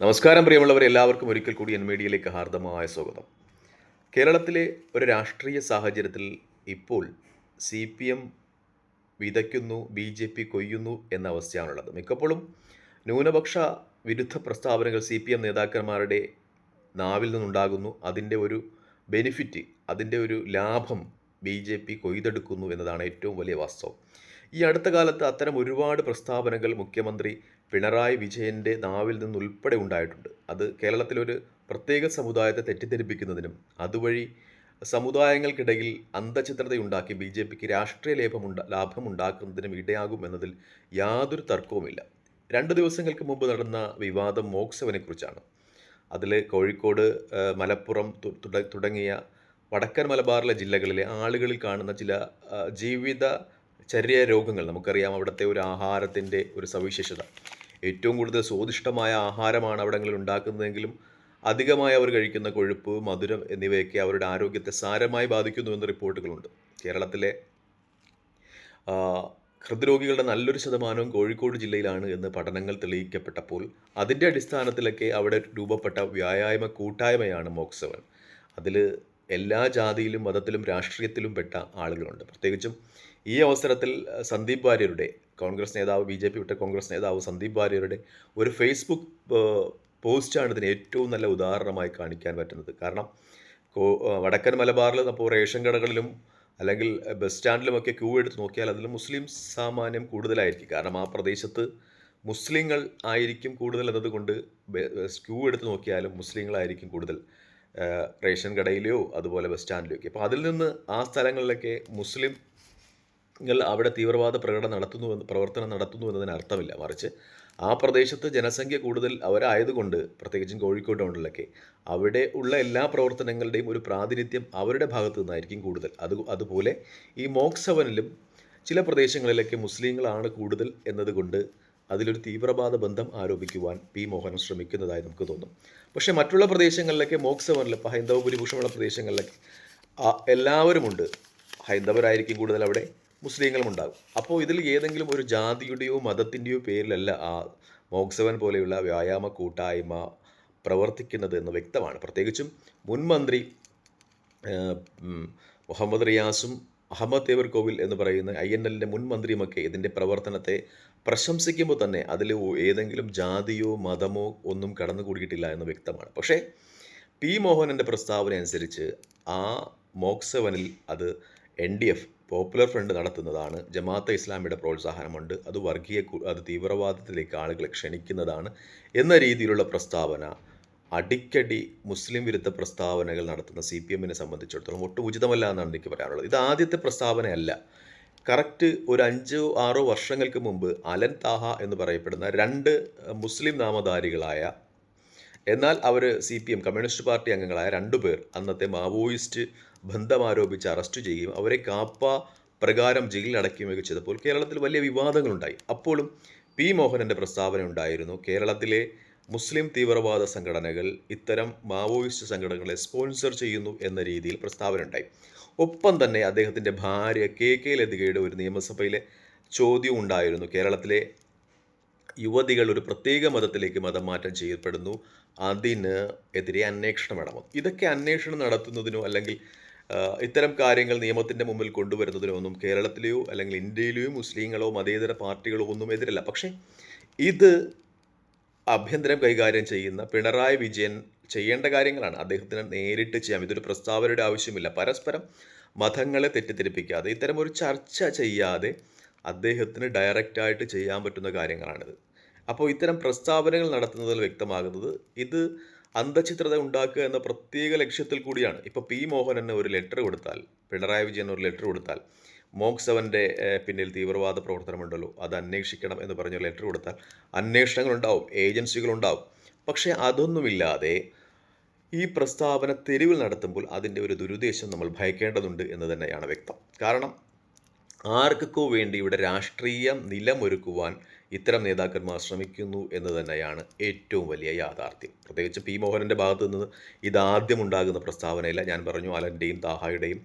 നമസ്കാരം പ്രിയമുള്ളവരെ എല്ലാവർക്കും ഒരിക്കൽ കൂടി എൻ മീഡിയയിലേക്ക് ഹാർദമായ സ്വാഗതം. കേരളത്തിലെ ഒരു രാഷ്ട്രീയ സാഹചര്യത്തിൽ ഇപ്പോൾ സി പി എം വിതയ്ക്കുന്നു ബി ജെ പി കൊയ്യുന്നു എന്ന അവസ്ഥയാണുള്ളത്. മിക്കപ്പോഴും ന്യൂനപക്ഷ വിരുദ്ധ പ്രസ്താവനകൾ സി പി എം നേതാക്കന്മാരുടെ നാവിൽ നിന്നുണ്ടാകുന്നു. അതിന്റെ ഒരു ബെനിഫിറ്റ് അതിന്റെ ഒരു ലാഭം ബി ജെ പി കൊയ്തെടുക്കുന്നു എന്നതാണ് ഏറ്റവും വലിയ വാസ്തവം. ഈ അടുത്ത കാലത്ത് അത്തരം ഒരുപാട് പ്രസ്താവനകൾ മുഖ്യമന്ത്രി പിണറായി വിജയന്റെ നാവിൽ നിന്നുൾപ്പെടെ ഉണ്ടായിട്ടുണ്ട്. അത് കേരളത്തിലൊരു പ്രത്യേക സമുദായത്തെ തെറ്റിദ്ധരിപ്പിക്കുന്നതിനും അതുവഴി സമുദായങ്ങൾക്കിടയിൽ അന്ധചിത്രതയുണ്ടാക്കി ബി ജെ പിക്ക് രാഷ്ട്രീയ ലേപമുണ്ടാ ലാഭമുണ്ടാക്കുന്നതിനും ഇടയാകും എന്നതിൽ യാതൊരു തർക്കവുമില്ല. രണ്ട് ദിവസങ്ങൾക്ക് മുമ്പ് നടന്ന വിവാദം മോക്സവനെക്കുറിച്ചാണ് അതിൽ കോഴിക്കോട് മലപ്പുറം തുടങ്ങിയ വടക്കൻ മലബാറിലെ ജില്ലകളിലെ ആളുകളിൽ കാണുന്ന ചില ജീവിത ചര്യ രോഗങ്ങൾ നമുക്കറിയാം അവിടുത്തെ ഒരു ആഹാരത്തിന്റെ ഒരു സവിശേഷത. ഏറ്റവും കൂടുതൽ സ്വാദിഷ്ടമായ ആഹാരമാണ് അവിടങ്ങളിൽ ഉണ്ടാക്കുന്നതെങ്കിലും അധികമായി അവർ കഴിക്കുന്ന കൊഴുപ്പ് മധുരം എന്നിവയൊക്കെ അവരുടെ ആരോഗ്യത്തെ സാരമായി ബാധിക്കുന്നു എന്ന റിപ്പോർട്ടുകളുണ്ട്. കേരളത്തിലെ ഹൃദ്രോഗികളുടെ നല്ലൊരു ശതമാനവും കോഴിക്കോട് ജില്ലയിലാണ് എന്ന് പഠനങ്ങൾ തെളിയിക്കപ്പെട്ടപ്പോൾ അതിന്റെ അടിസ്ഥാനത്തിലൊക്കെ അവിടെ രൂപപ്പെട്ട വ്യായാമ കൂട്ടായ്മയാണ് മോക്സവൻ അതിൽ എല്ലാ ജാതിയിലും മതത്തിലും രാഷ്ട്രീയത്തിലും പെട്ട ആളുകളുണ്ട്. പ്രത്യേകിച്ചും ഈ അവസരത്തിൽ സന്ദീപ് വാര്യരുടെ കോൺഗ്രസ് നേതാവ് ബി ജെ പി വിട്ട കോൺഗ്രസ് നേതാവ് സന്ദീപ് വാര്യരുടെ ഒരു ഫേസ്ബുക്ക് പോസ്റ്റാണ് ഇതിന് ഏറ്റവും നല്ല ഉദാഹരണമായി കാണിക്കാൻ പറ്റുന്നത്. കാരണം വടക്കൻ മലബാറിൽ അപ്പോൾ റേഷൻ കടകളിലും അല്ലെങ്കിൽ ബസ് സ്റ്റാൻഡിലുമൊക്കെ ക്യൂ എടുത്ത് നോക്കിയാൽ അതിൽ മുസ്ലിം സാമാന്യം കൂടുതലായിരിക്കും. കാരണം ആ പ്രദേശത്ത് മുസ്ലിങ്ങൾ ആയിരിക്കും കൂടുതൽ എന്നതുകൊണ്ട് ക്യൂ എടുത്ത് നോക്കിയാലും മുസ്ലിങ്ങളായിരിക്കും കൂടുതൽ. റേഷൻ കടയിലെയോ അതുപോലെ ബസ് സ്റ്റാൻഡിലെയോ ഒക്കെ. അപ്പോൾ അതിൽ നിന്ന് ആ സ്ഥലങ്ങളിലൊക്കെ മുസ്ലിം ങ്ങൾ അവിടെ തീവ്രവാദ പ്രകടനം നടത്തുന്നു പ്രവർത്തനം നടത്തുന്നു എന്നതിന് അർത്ഥമില്ല. മറിച്ച് ആ പ്രദേശത്ത് ജനസംഖ്യ കൂടുതൽ അവരായതുകൊണ്ട് പ്രത്യേകിച്ചും കോഴിക്കോട് ടൗണിലൊക്കെ അവിടെ ഉള്ള എല്ലാ പ്രവർത്തനങ്ങളുടെയും ഒരു പ്രാതിനിധ്യം അവരുടെ ഭാഗത്തു നിന്നായിരിക്കും കൂടുതൽ. അത് അതുപോലെ ഈ മോക്സവനിലും ചില പ്രദേശങ്ങളിലൊക്കെ മുസ്ലിങ്ങളാണ് കൂടുതൽ എന്നതുകൊണ്ട് അതിലൊരു തീവ്രവാദ ബന്ധം ആരോപിക്കുവാൻ പി മോഹനൻ ശ്രമിക്കുന്നതായി നമുക്ക് തോന്നും. പക്ഷേ മറ്റുള്ള പ്രദേശങ്ങളിലൊക്കെ മോക്സവനിൽ ഇപ്പോൾ ഹൈന്ദവ ഭൂരിപക്ഷമുള്ള പ്രദേശങ്ങളിലൊക്കെ എല്ലാവരുമുണ്ട്. ഹൈന്ദവരായിരിക്കും കൂടുതൽ അവിടെ. മുസ്ലിങ്ങളും ഉണ്ടാകും അപ്പോൾ ഇതിൽ ഏതെങ്കിലും ഒരു ജാതിയുടെയോ മതത്തിന്റെയോ പേരിലല്ല ആ മോക്സവൻ പോലെയുള്ള വ്യായാമ കൂട്ടായ്മ പ്രവർത്തിക്കുന്നത് എന്ന് വ്യക്തമാണ്. പ്രത്യേകിച്ചും മുൻമന്ത്രി മുഹമ്മദ് റിയാസും അഹമ്മദ് തേവർ കോവിൽ എന്ന് പറയുന്ന ഐ എൻ എല്ലിന്റെ മുൻ മന്ത്രിയുമൊക്കെ ഇതിന്റെ പ്രവർത്തനത്തെ പ്രശംസിക്കുമ്പോൾ തന്നെ അതിൽ ഏതെങ്കിലും ജാതിയോ മതമോ ഒന്നും കടന്നുകൂടിയിട്ടില്ല എന്ന് വ്യക്തമാണ്. പക്ഷേ പി മോഹനന്റെ പ്രസ്താവന അനുസരിച്ച് ആ മോക്സവനിൽ അത് N D F popular front നടത്തുന്നതാണ്. ജമാഅത്തെ ഇസ്ലാമിയുടെ പ്രോത്സാഹനമുണ്ട്. അത് വർഗീയ അത് തീവ്രവാദത്തിലേക്ക് ആളുകളെ ക്ഷണിക്കുന്നതാണ് എന്ന രീതിയിലുള്ള പ്രസ്താവന അടിക്കടി മുസ്ലിം വിരുദ്ധ പ്രസ്താവനകൾ നടത്തുന്ന സി പി എമ്മിനെ സംബന്ധിച്ചിടത്തോളം ഒട്ടും ഉചിതമല്ല എന്നാണ് എനിക്ക് പറയാനുള്ളത്. ഇത് ആദ്യത്തെ പ്രസ്താവനയല്ല. കറക്റ്റ് ഒരു അഞ്ചോ ആറോ വർഷങ്ങൾക്ക് മുമ്പ് അലൻ താഹ എന്ന് പറയപ്പെടുന്ന രണ്ട് മുസ്ലിം നാമധാരികളായ എന്നാൽ അവർ C P M communist party അംഗങ്ങളായ രണ്ടുപേർ അന്നത്തെ മാവോയിസ്റ്റ് ബന്ധം ആരോപിച്ച് അറസ്റ്റ് ചെയ്യുകയും അവരെ കാപ്പ പ്രകാരം ജയിലിൽ അടയ്ക്കുകയൊക്കെ ചെയ്തപ്പോൾ കേരളത്തിൽ വലിയ വിവാദങ്ങളുണ്ടായി. അപ്പോഴും പി മോഹനന്റെ പ്രസ്താവന ഉണ്ടായിരുന്നു കേരളത്തിലെ മുസ്ലിം തീവ്രവാദ സംഘടനകൾ ഇത്തരം മാവോയിസ്റ്റ് സംഘടനകളെ സ്പോൺസർ ചെയ്യുന്നു എന്ന രീതിയിൽ പ്രസ്താവന ഉണ്ടായി. ഒപ്പം തന്നെ അദ്ദേഹത്തിന്റെ ഭാര്യ കെ കെ ലതികയുടെ ഒരു നിയമസഭയിലെ ചോദ്യം ഉണ്ടായിരുന്നു. കേരളത്തിലെ യുവതികൾ ഒരു പ്രത്യേക മതത്തിലേക്ക് മതം മാറ്റം ചെയ്യപ്പെടുന്നു അതിന് എതിരെ അന്വേഷണം വേണം. ഇതൊക്കെ അന്വേഷണം നടത്തുന്നതിനോ അല്ലെങ്കിൽ ഇത്തരം കാര്യങ്ങൾ നിയമത്തിന്റെ മുമ്പിൽ കൊണ്ടുവരുന്നതിനോ ഒന്നും കേരളത്തിലെയോ അല്ലെങ്കിൽ ഇന്ത്യയിലെയോ മുസ്ലിങ്ങളോ മതേതര പാർട്ടികളോ ഒന്നും എതിരല്ല. പക്ഷേ ഇത് ആഭ്യന്തരം കൈകാര്യം ചെയ്യുന്ന പിണറായി വിജയൻ ചെയ്യേണ്ട കാര്യങ്ങളാണ്. അദ്ദേഹത്തിന് നേരിട്ട് ചെയ്യാം ഇതൊരു പ്രസ്താവനയുടെ ആവശ്യമില്ല. പരസ്പരം മതങ്ങളെ തെറ്റിദ്ധരിപ്പിക്കാതെ ഇത്തരം ഒരു ചർച്ച ചെയ്യാതെ അദ്ദേഹത്തിന് ഡയറക്റ്റായിട്ട് ചെയ്യാൻ പറ്റുന്ന കാര്യങ്ങളാണിത്. അപ്പോൾ ഇത്തരം പ്രസ്താവനകൾ നടത്തുന്നതിൽ വ്യക്തമാകുന്നത് ഇത് അന്ധചിത്രത ഉണ്ടാക്കുക എന്ന പ്രത്യേക ലക്ഷ്യത്തിൽ കൂടിയാണ്. ഇപ്പോൾ പി മോഹനന് ഒരു ലെറ്റർ കൊടുത്താൽ പിണറായി വിജയൻ ഒരു ലെറ്റർ കൊടുത്താൽ മോക്സവന്റെ പിന്നിൽ തീവ്രവാദ പ്രവർത്തനമുണ്ടല്ലോ അത് അന്വേഷിക്കണം എന്ന് പറഞ്ഞ ലെറ്റർ കൊടുത്താൽ അന്വേഷണങ്ങളുണ്ടാവും ഏജൻസികളുണ്ടാവും പക്ഷേ അതൊന്നുമില്ലാതെ ഈ പ്രസ്താവന തെരുവിൽ നടത്തുമ്പോൾ അതിന്റെ ഒരു ദുരുദ്ദേശം നമ്മൾ ഭയക്കേണ്ടതുണ്ട് എന്ന് തന്നെയാണ് വ്യക്തം. കാരണം ആർക്കൊക്കെ വേണ്ടി ഇവിടെ രാഷ്ട്രീയം നിലമൊരുക്കുവാൻ ഇത്തരം നേതാക്കന്മാർ ശ്രമിക്കുന്നു എന്ന് തന്നെയാണ് ഏറ്റവും വലിയ യാഥാർത്ഥ്യം. പ്രത്യേകിച്ച് പി മോഹനന്റെ ഭാഗത്തു നിന്ന് ഇതാദ്യം ഉണ്ടാകുന്ന പ്രസ്താവനയില്ല ഞാൻ പറഞ്ഞു അലന്റെയും താഹായുടെയും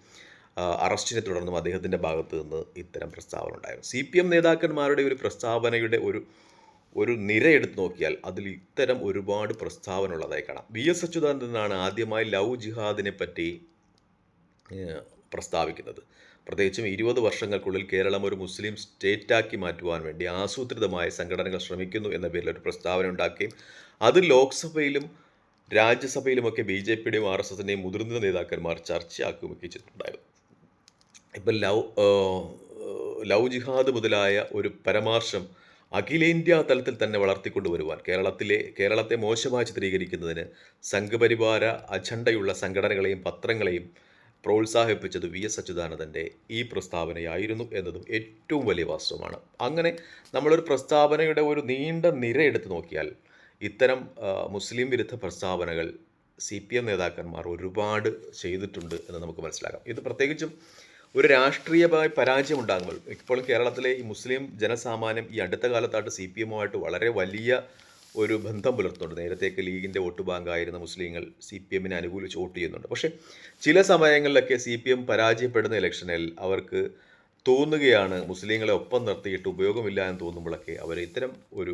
അറസ്റ്റിനെ തുടർന്നും അദ്ദേഹത്തിന്റെ ഭാഗത്തു നിന്ന് ഇത്തരം പ്രസ്താവന ഉണ്ടായിരുന്നു. സി പി എം നേതാക്കന്മാരുടെ ഒരു പ്രസ്താവനയുടെ ഒരു ഒരു നിര എടുത്തു നോക്കിയാൽ അതിൽ ഇത്തരം ഒരുപാട് പ്രസ്താവന ഉള്ളതായി കാണാം. വി എസ് അച്യുതാനന്ദനാണ് ആദ്യമായി ലവ് ജിഹാദിനെ പറ്റി പ്രസ്താവിക്കുന്നത്. പ്രത്യേകിച്ചും ഇരുപത് വർഷങ്ങൾക്കുള്ളിൽ കേരളം ഒരു മുസ്ലിം സ്റ്റേറ്റാക്കി മാറ്റുവാൻ വേണ്ടി ആസൂത്രിതമായ സംഘടനകൾ ശ്രമിക്കുന്നു എന്ന പേരിൽ ഒരു പ്രസ്താവന ഉണ്ടാക്കുകയും അത് ലോക്സഭയിലും രാജ്യസഭയിലുമൊക്കെ ബി ജെ പിയുടെയും ആർ എസ് എസിന്റെയും മുതിർന്ന നേതാക്കന്മാർ ചർച്ചയാക്കുകയൊക്കെ ചെയ്തിട്ടുണ്ടായിരുന്നു. ഇപ്പം ലവ് ലൗ ജിഹാദ് മുതലായ ഒരു പരമാർശം അഖിലേന്ത്യാ തലത്തിൽ തന്നെ വളർത്തിക്കൊണ്ടുവരുവാൻ കേരളത്തിലെ കേരളത്തെ മോശമായി ചിത്രീകരിക്കുന്നതിന് സംഘപരിവാര അജണ്ടയുള്ള സംഘടനകളെയും പത്രങ്ങളെയും പ്രോത്സാഹിപ്പിച്ചത് വി എസ് അച്യുതാനന്ദന്റെ ഈ പ്രസ്താവനയായിരുന്നു എന്നതും ഏറ്റവും വലിയ വാസ്തവമാണ്. അങ്ങനെ നമ്മളൊരു പ്രസ്താവനയുടെ ഒരു നീണ്ട നിര എടുത്ത് നോക്കിയാൽ ഇത്തരം മുസ്ലിം വിരുദ്ധ പ്രസ്താവനകൾ സി പി എം നേതാക്കന്മാർ ഒരുപാട് ചെയ്തിട്ടുണ്ട് എന്ന് നമുക്ക് മനസ്സിലാക്കാം. ഇത് പ്രത്യേകിച്ചും ഒരു രാഷ്ട്രീയമായ പരാജയം ഉണ്ടാകുമ്പോൾ ഇപ്പോഴും കേരളത്തിലെ ഈ മുസ്ലിം ജനസാമാന്യം ഈ അടുത്ത കാലത്തായിട്ട് സി പി എമ്മുമായിട്ട് വളരെ വലിയ ഒരു ബന്ധം പുലർത്തുന്നുണ്ട്. നേരത്തേക്ക് ലീഗിന്റെ വോട്ട് ബാങ്കായിരുന്ന മുസ്ലിങ്ങൾ സി പി എമ്മിനെ അനുകൂലിച്ച് വോട്ട് ചെയ്യുന്നുണ്ട്. പക്ഷേ ചില സമയങ്ങളിലൊക്കെ സി പി എം പരാജയപ്പെടുന്ന ഇലക്ഷനിൽ അവർക്ക് തോന്നുകയാണ് മുസ്ലിങ്ങളെ ഒപ്പം നിർത്തിയിട്ട് ഉപയോഗമില്ല എന്ന് തോന്നുമ്പോഴൊക്കെ അവർ ഇത്തരം ഒരു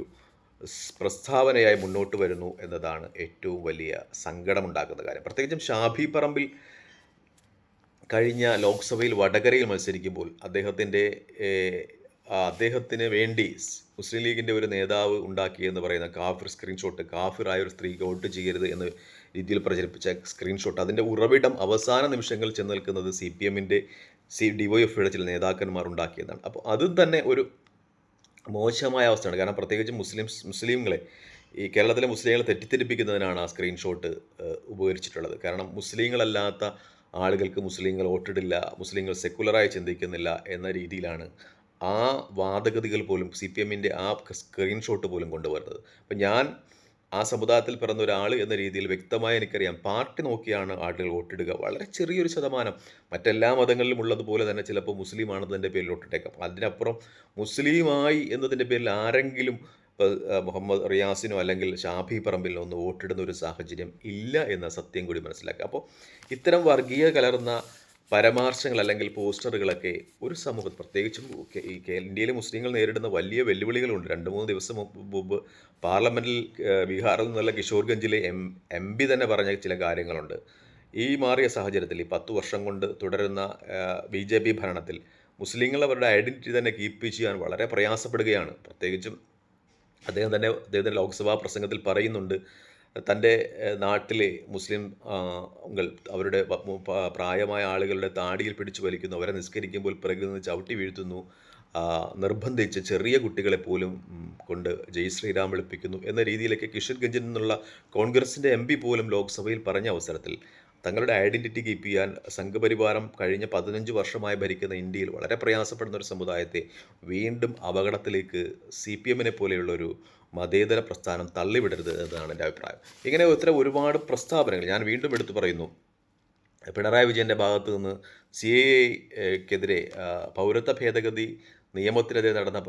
പ്രസ്താവനയായി മുന്നോട്ട് വരുന്നു എന്നതാണ് ഏറ്റവും വലിയ സങ്കടമുണ്ടാക്കുന്ന കാര്യം. പ്രത്യേകിച്ചും ഷാഫി പറമ്പിൽ കഴിഞ്ഞ ലോക്സഭയിൽ വടകരയിൽ മത്സരിക്കുമ്പോൾ അദ്ദേഹത്തിന്റെ അദ്ദേഹത്തിന് വേണ്ടി മുസ്ലിം ലീഗിന്റെ ഒരു നേതാവ് ഉണ്ടാക്കിയെന്ന് പറയുന്ന കാഫിർ സ്ക്രീൻഷോട്ട് കാഫിറായ ഒരു സ്ത്രീക്ക് വോട്ട് ചെയ്യരുത് എന്ന രീതിയിൽ പ്രചരിപ്പിച്ച സ്ക്രീൻഷോട്ട് അതിന്റെ ഉറവിടം അവസാന നിമിഷങ്ങളിൽ ചെന്ന് നിൽക്കുന്നത് സി പി എമ്മിന്റെ സി ഡിവൈഎഫ്ഐയുടെ ചില നേതാക്കന്മാർ ഉണ്ടാക്കിയതാണ്. അപ്പോൾ അതും തന്നെ ഒരു മോശമായ അവസ്ഥയാണ്. കാരണം പ്രത്യേകിച്ച് മുസ്ലിംസ് മുസ്ലിങ്ങളെ ഈ കേരളത്തിലെ മുസ്ലിങ്ങളെ തെറ്റിദ്ധരിപ്പിക്കുന്നതിനാണ് ആ സ്ക്രീൻഷോട്ട് ഉപകരിച്ചിട്ടുള്ളത്. കാരണം മുസ്ലിങ്ങളല്ലാത്ത ആളുകൾക്ക് മുസ്ലിങ്ങൾ വോട്ടിടില്ല മുസ്ലിങ്ങൾ സെക്കുലറായി ചിന്തിക്കുന്നില്ല എന്ന രീതിയിലാണ് ആ വാദഗതികൾ പോലും സി പി എമ്മിന്റെ ആ സ്ക്രീൻഷോട്ട് പോലും കൊണ്ടുവരുന്നത്. അപ്പം ഞാൻ ആ സമുദായത്തിൽ പിറന്ന ഒരാൾ എന്ന രീതിയിൽ വ്യക്തമായി എനിക്കറിയാം. പാർട്ടി നോക്കിയാണ് ആളുകൾ വോട്ടിടുക. വളരെ ചെറിയൊരു ശതമാനം. മറ്റെല്ലാ മതങ്ങളിലും ഉള്ളതുപോലെ തന്നെ ചിലപ്പോൾ മുസ്ലിം ആണെന്നതിന്റെ പേരിൽ വോട്ടിട്ടേക്കാം അതിനപ്പുറം മുസ്ലിമായി എന്നതിന്റെ പേരിൽ ആരെങ്കിലും മുഹമ്മദ് റിയാസിനോ അല്ലെങ്കിൽ ഷാഫി പറമ്പിലോ ഒന്ന് വോട്ടിടുന്ന ഒരു സാഹചര്യം ഇല്ല എന്ന സത്യം കൂടി മനസ്സിലാക്കുക. അപ്പോൾ ഇത്തരം വർഗീയ കലർന്ന പരാമർശങ്ങൾ അല്ലെങ്കിൽ പോസ്റ്ററുകളൊക്കെ ഒരു സമൂഹം പ്രത്യേകിച്ചും ഈ ഇന്ത്യയിലെ മുസ്ലിങ്ങൾ നേരിടുന്ന വലിയ വെല്ലുവിളികളുണ്ട്. രണ്ട് മൂന്ന് ദിവസം മുമ്പ് പാർലമെന്റിൽ ബീഹാറിൽ നിന്നുള്ള കിഷോർഗഞ്ചിലെ എം എം പി തന്നെ പറഞ്ഞ ചില കാര്യങ്ങളുണ്ട്. ഈ മാറിയ സാഹചര്യത്തിൽ ഈ പത്ത് വർഷം കൊണ്ട് തുടരുന്ന ബി ജെ പി ഭരണത്തിൽ മുസ്ലിങ്ങൾ അവരുടെ ഐഡന്റിറ്റി തന്നെ കീപ്പ് ചെയ്യാൻ വളരെ പ്രയാസപ്പെടുകയാണ്. പ്രത്യേകിച്ചും അദ്ദേഹം തന്നെ അദ്ദേഹത്തിന്റെ ലോക്സഭാ പ്രസംഗത്തിൽ പറയുന്നുണ്ട് തന്റെ നാട്ടിലെ മുസ്ലിം അവരുടെ പ്രായമായ ആളുകളുടെ താടിയിൽ പിടിച്ചു വലിക്കുന്നു. അവരെ നിസ്കരിക്കുമ്പോൾ പിറകിൽ നിന്ന് ചവിട്ടി വീഴ്ത്തുന്നു. നിർബന്ധിച്ച് ചെറിയ കുട്ടികളെ പോലും കൊണ്ട് ജയ് ശ്രീരാം വിളിപ്പിക്കുന്നു എന്ന രീതിയിലേക്ക് കിഷൻഗഞ്ചിൽ നിന്നുള്ള കോൺഗ്രസിന്റെ എം പോലും ലോക്സഭയിൽ പറഞ്ഞ അവസരത്തിൽ തങ്ങളുടെ ഐഡന്റിറ്റി കീപ്പ് ചെയ്യാൻ സംഘപരിവാരം കഴിഞ്ഞ പതിനഞ്ച് വർഷമായി ഭരിക്കുന്ന ഇന്ത്യയിൽ വളരെ പ്രയാസപ്പെടുന്ന ഒരു സമുദായത്തെ വീണ്ടും അപകടത്തിലേക്ക് സി പി എമ്മിനെ പോലെയുള്ളൊരു മതേതര പ്രസ്ഥാനം തള്ളിവിടരുത് എന്നതാണ് എന്റെ അഭിപ്രായം. ഇങ്ങനെ ഇത്തരം ഒരുപാട് പ്രസ്താവനകൾ ഞാൻ വീണ്ടും എടുത്തു പറയുന്നു. പിണറായി വിജയന്റെ ഭാഗത്തു നിന്ന് സി എക്കെതിരെ പൗരത്വ ഭേദഗതി നിയമത്തിനെതിരെ നടന്ന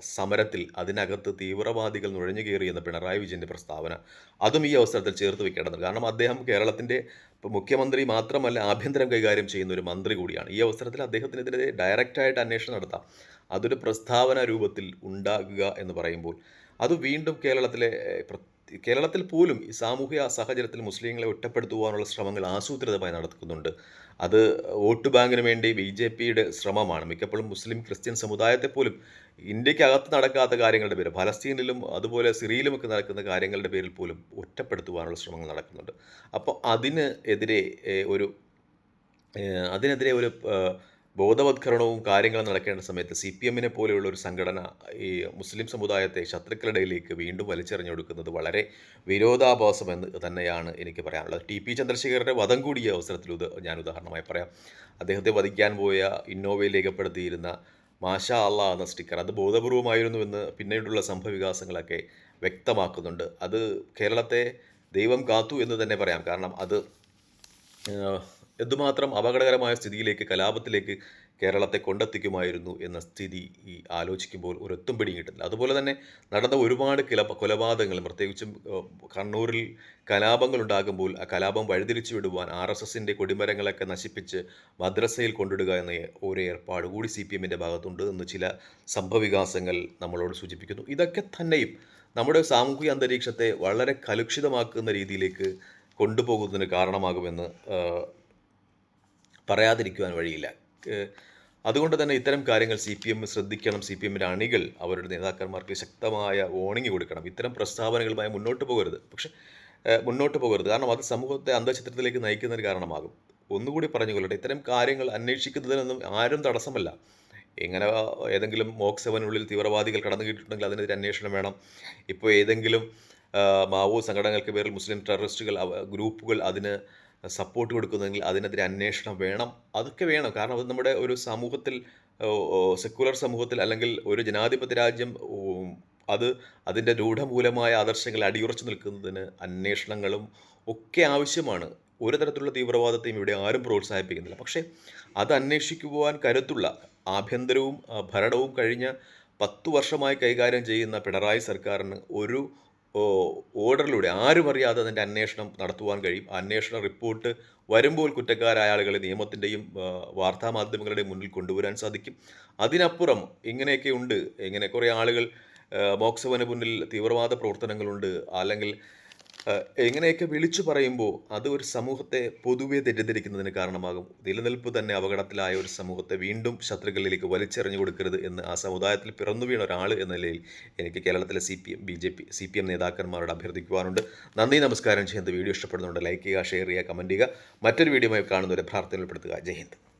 സമരത്തിൽ അതിനകത്ത് തീവ്രവാദികൾ നുഴഞ്ഞു കയറി എന്ന പിണറായി വിജയന്റെ പ്രസ്താവന. അതും ഈ അവസരത്തിൽ ചേർത്ത് വെക്കേണ്ടതുണ്ട്. കാരണം അദ്ദേഹം കേരളത്തിന്റെ മുഖ്യമന്ത്രി മാത്രമല്ല ആഭ്യന്തരം കൈകാര്യം ചെയ്യുന്ന ഒരു മന്ത്രി കൂടിയാണ്. ഈ അവസരത്തിൽ അദ്ദേഹത്തിനെതിരെ ഡയറക്റ്റായിട്ട് അന്വേഷണം നടത്താം. അതൊരു പ്രസ്താവന രൂപത്തിൽ ഉണ്ടാകുക എന്ന് പറയുമ്പോൾ അത് വീണ്ടും കേരളത്തിലെ കേരളത്തിൽ പോലും ഈ സാമൂഹ്യ സാഹചര്യത്തിൽ മുസ്ലിങ്ങളെ ഒറ്റപ്പെടുത്തുവാനുള്ള ശ്രമങ്ങൾ ആസൂത്രിതമായി നടക്കുന്നുണ്ട്. അത് വോട്ട് ബാങ്കിന് വേണ്ടി ബി ജെ പിയുടെ ശ്രമമാണ്. മിക്കപ്പോഴും മുസ്ലിം ക്രിസ്ത്യൻ സമുദായത്തെ പോലും ഇന്ത്യക്കകത്ത് നടക്കാത്ത കാര്യങ്ങളുടെ പേര് ഫലസ്തീനിലും അതുപോലെ സിറിയയിലുമൊക്കെ നടക്കുന്ന കാര്യങ്ങളുടെ പേരിൽ പോലും ഒറ്റപ്പെടുത്തുവാനുള്ള ശ്രമങ്ങൾ നടക്കുന്നുണ്ട്. അപ്പോൾ അതിന് എതിരെ ഒരു അതിനെതിരെ ഒരു ബോധവത്കരണവും കാര്യങ്ങളും നടക്കേണ്ട സമയത്ത് സി പി എമ്മിനെ പോലെയുള്ള ഒരു സംഘടന ഈ മുസ്ലിം സമുദായത്തെ ശത്രുക്കളുടെ ഇടയിലേക്ക് വീണ്ടും വലിച്ചെറിഞ്ഞെടുക്കുന്നത് വളരെ വിരോധാഭാസം എന്ന് തന്നെയാണ് എനിക്ക് പറയാനുള്ളത്. ടി പി ചന്ദ്രശേഖരന്റെ വധം കൂടിയ അവസരത്തിൽ ഞാൻ ഉദാഹരണമായി പറയാം. അദ്ദേഹത്തെ വധിക്കാൻ പോയ ഇന്നോവയിൽ രേഖപ്പെടുത്തിയിരുന്ന മാഷ അള്ള എന്ന സ്റ്റിക്കർ. അത് ബോധപൂർവമായിരുന്നുവെന്ന് പിന്നീടുള്ള സംഭവവികാസങ്ങളൊക്കെ വ്യക്തമാക്കുന്നുണ്ട്. അത് കേരളത്തെ ദൈവം കാത്തു എന്ന് തന്നെ പറയാം. കാരണം അത് എന്തുമാത്രം അപകടകരമായ സ്ഥിതിയിലേക്ക് കലാപത്തിലേക്ക് കേരളത്തെ കൊണ്ടെത്തിക്കുമായിരുന്നു എന്ന സ്ഥിതി ഈ ആലോചിക്കുമ്പോൾ ഒരു എത്തും പിടിയും കിട്ടുന്നില്ല. അതുപോലെ തന്നെ നടന്ന ഒരുപാട് കില കൊലപാതകങ്ങൾ പ്രത്യേകിച്ചും കണ്ണൂരിൽ കലാപങ്ങൾ ഉണ്ടാകുമ്പോൾ ആ കലാപം വഴിതിരിച്ചു വിടുവാൻ ആർ എസ് എസിന്റെ കൊടിമരങ്ങളൊക്കെ നശിപ്പിച്ച് മദ്രസയിൽ കൊണ്ടിടുക എന്ന ഒരു ഏർപ്പാട് കൂടി സി പി എമ്മിന്റെ ഭാഗത്തുണ്ട് എന്ന് ചില സംഭവവികാസങ്ങൾ നമ്മളോട് സൂചിപ്പിക്കുന്നു. ഇതൊക്കെ തന്നെയും നമ്മുടെ സാമൂഹിക അന്തരീക്ഷത്തെ വളരെ കലുഷിതമാക്കുന്ന രീതിയിലേക്ക് കൊണ്ടുപോകുന്നതിന് കാരണമാകുമെന്ന് പറയാതിരിക്കുവാൻ വഴിയില്ല. അതുകൊണ്ട് തന്നെ ഇത്തരം കാര്യങ്ങൾ സി പി എം ശ്രദ്ധിക്കണം. സി പി എമ്മിന്റെ അണികൾ അവരുടെ നേതാക്കന്മാർക്ക് ശക്തമായ വാർണിംഗ് കൊടുക്കണം. ഇത്തരം പ്രസ്താവനകളുമായി മുന്നോട്ട് പോകരുത്. പക്ഷേ മുന്നോട്ട് പോകരുത്. കാരണം അത് സമൂഹത്തെ അന്ധചിത്രത്തിലേക്ക് നയിക്കുന്നതിന് കാരണമാകും. ഒന്നുകൂടി പറഞ്ഞു പറഞ്ഞുകൊള്ളട്ടെ ഇത്തരം കാര്യങ്ങൾ അന്വേഷിക്കുന്നതിനൊന്നും ആരും തടസ്സമല്ല. എങ്ങനെ ഏതെങ്കിലും മോക് സെവനുള്ളിൽ തീവ്രവാദികൾ കടന്നു കിട്ടിയിട്ടുണ്ടെങ്കിൽ അതിനെതിരെ അന്വേഷണം വേണം. ഇപ്പോൾ ഏതെങ്കിലും മാവോ സംഘടനകൾക്ക് പേരിൽ മുസ്ലിം ടെററിസ്റ്റുകൾ ഗ്രൂപ്പുകൾ അതിന് സപ്പോർട്ട് കൊടുക്കുന്നെങ്കിൽ അതിനെതിരെ അന്വേഷണം വേണം. അതൊക്കെ വേണം. കാരണം അത് നമ്മുടെ ഒരു സമൂഹത്തിൽ സെക്കുലർ സമൂഹത്തിൽ അല്ലെങ്കിൽ ഒരു ജനാധിപത്യ രാജ്യം അത് അതിന്റെ രൂഢമൂലമായ ആദർശങ്ങൾ അടിയുറച്ചു നിൽക്കുന്നതിന് അന്വേഷണങ്ങളും ഒക്കെ ആവശ്യമാണ്. ഒരു തരത്തിലുള്ള തീവ്രവാദത്തെയും ഇവിടെ ആരും പ്രോത്സാഹിപ്പിക്കുന്നില്ല. പക്ഷേ അത് അന്വേഷിക്കുവാൻ കരുത്തുള്ള ആഭ്യന്തരവും ഭരണവും കഴിഞ്ഞ പത്തു വർഷമായി കൈകാര്യം ചെയ്യുന്ന പിണറായി സർക്കാരിന് ഒരു ഓർഡറിലൂടെ ആരും അറിയാതെ അതിന്റെ അന്വേഷണം നടത്തുവാൻ കഴിയും. അന്വേഷണ റിപ്പോർട്ട് വരുമ്പോൾ കുറ്റക്കാരായ ആളുകളെ നിയമത്തിന്റെയും വാർത്താ മാധ്യമങ്ങളുടെയും മുന്നിൽ കൊണ്ടുവരാൻ സാധിക്കും. അതിനപ്പുറം ഇങ്ങനെയൊക്കെ ഉണ്ട്. ഇങ്ങനെ കുറേ ആളുകൾ ബോക്സവന് മുന്നിൽ തീവ്രവാദ പ്രവർത്തനങ്ങളുണ്ട്. അല്ലെങ്കിൽ ആ, ഇങ്ങനെയൊക്കെ വിളിച്ചു പറയുമ്പോൾ അത് ഒരു സമൂഹത്തെ പൊതുവെ തെറ്റിദ്ധരിക്കുന്നതിന് കാരണമാകും. നിലനിൽപ്പ് തന്നെ അപകടത്തിലായ ഒരു സമൂഹത്തെ വീണ്ടും ശത്രുക്കളിലേക്ക് വലിച്ചെറിഞ്ഞു കൊടുക്കരുത് എന്ന് ആ സമുദായത്തിൽ പിറന്നു വീണ ഒരാൾ എന്ന നിലയിൽ എനിക്ക് കേരളത്തിലെ C P M B J P C P M നേതാക്കന്മാരോട് അഭ്യർത്ഥിക്കുവാനുണ്ട്. നന്ദി നമസ്കാരം. ചെയ്യുന്നത് വീഡിയോ ഇഷ്ടപ്പെടുന്നുണ്ട് ലൈക്ക് ചെയ്യുക ഷെയർ ചെയ്യുക കമന്റ് ചെയ്യുക. മറ്റൊരു വീഡിയോയുമായി കാണുന്നവരെ പ്രാർത്ഥനയിൽപ്പെടുത്തുക. ജയ് ഹിന്ദ്.